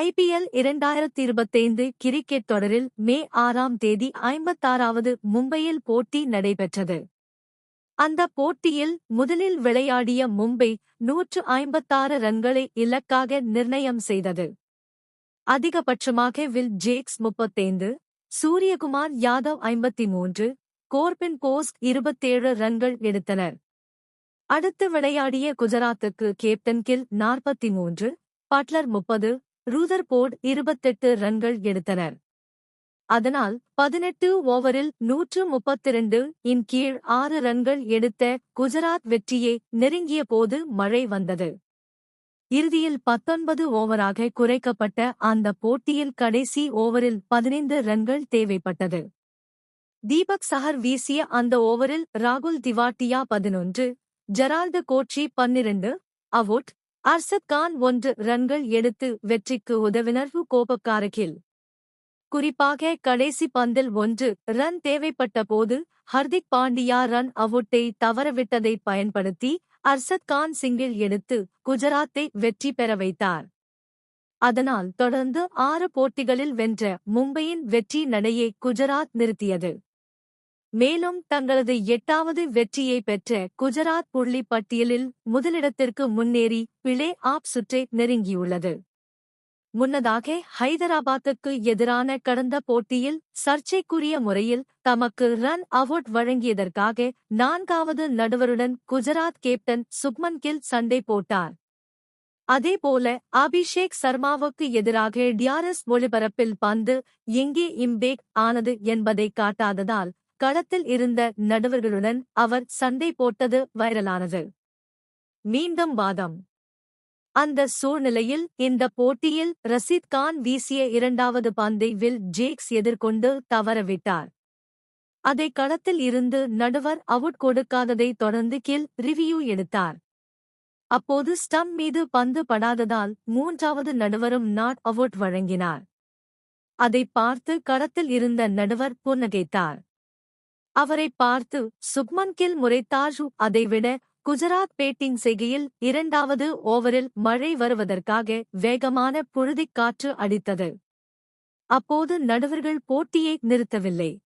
IPL இரண்டாயிரத்தி இருபத்தைந்து cricket தொடரில் மே ஆறாம் தேதி ஐம்பத்தாறாவது மும்பையில் போட்டி நடைபெற்றது. அந்த போட்டியில் முதலில் விளையாடிய மும்பை நூற்று ஐம்பத்தாறு ரன்களை இலக்காக நிர்ணயம் செய்தது. அதிகபட்சமாக வில் ஜேக்ஸ் முப்பத்தைந்து சூரியகுமார் யாதவ் ஐம்பத்தி மூன்று கோர்பின் போஸ்ட் இருபத்தேழு ரன்கள் எடுத்தனர். அடுத்து விளையாடிய குஜராத்துக்கு கேப்டன் கில் நாற்பத்தி மூன்று பட்லர் முப்பது ரூதர்போர்ட் இருபத்தெட்டு ரன்கள் எடுத்தனர். அதனால் பதினெட்டு ஓவரில் நூற்று முப்பத்திரண்டு இன் கீழ் ஆறு ரன்கள் எடுத்த குஜராத் வெற்றியை நெருங்கிய போது மழை வந்தது. இறுதியில் பத்தொன்பது ஓவராக குறைக்கப்பட்ட அந்த போட்டியில் கடைசி ஓவரில் பதினைந்து ரன்கள் தேவைப்பட்டது. தீபக் சஹர் வீசிய அந்த ஓவரில் ராகுல் திவாட்டியா பதினொன்று ஜெரால்டு கோட்சி பன்னிரண்டு அவுட் அர்சத் கான் ஒன்று ரன்கள் எடுத்து வெற்றிக்கு உதவினர். கோபக்காரகில். குறிப்பாக கடைசி பந்தில் ஒன்று ரன் தேவைப்பட்ட போது ஹர்திக் பாண்டியா ரன் அவுட்டை தவறவிட்டதை பயன்படுத்தி அர்சத் கான் சிங்கிள் எடுத்து குஜராத்தை வெற்றி பெற வைத்தார். அதனால் தொடர்ந்து ஆறு போட்டிகளில் வென்ற மும்பையின் வெற்றி நடையை குஜராத் நிறுத்தியது. மேலும் தங்களது எட்டாவது வெற்றியை பெற்ற குஜராத் புள்ளி பட்டியலில் முதலிடத்திற்கு முன்னேறி பிளே ஆப் சுற்றை நெருங்கியுள்ளது. முன்னதாக ஹைதராபாத்துக்கு எதிரான கடந்த போட்டியில் சர்ச்சைக்குரிய முறையில் தமக்கு ரன் அவார்ட் வழங்கியதற்காக நான்காவது நடுவருடன் குஜராத் கேப்டன் சுப்மன் கில் சண்டை போட்டார். அதேபோல அபிஷேக் சர்மாவுக்கு எதிராக டியாரஸ் ஒளிபரப்பில் பந்து எங்கே இம்பேக் ஆனது என்பதை காட்டாததால் களத்தில் இருந்த நடுவர்களுடன் அவர் சண்டை போட்டது வைரலானது. மீண்டும் வாதம். அந்த சூழ்நிலையில் இந்த போட்டியில் ரசீத் கான் வீசிய இரண்டாவது பந்தை வில் ஜேக்ஸ் எதிர்கொண்டு தவறவிட்டார் அதை களத்தில் இருந்து நடுவர் அவுட் கொடுக்காததை தொடர்ந்து கில் ரிவ்யூ எடுத்தார். அப்போது ஸ்டம் மீது பந்து படாததால் மூன்றாவது நடுவரும் நாட் அவுட் வழங்கினார். அதை பார்த்து களத்தில் இருந்த நடுவர் புன்னகைத்தார். அவரை பார்த்து சுக்மன் கில் முறைத்தாஜு அதைவிட குஜராத் பேட்டிங் செய்கையில் இரண்டாவது ஓவரில் மழை வருவதற்காக வேகமான புழுதிக் காற்று அடித்தது. அப்போது நடுவர்கள் போட்டியை நிறுத்தவில்லை.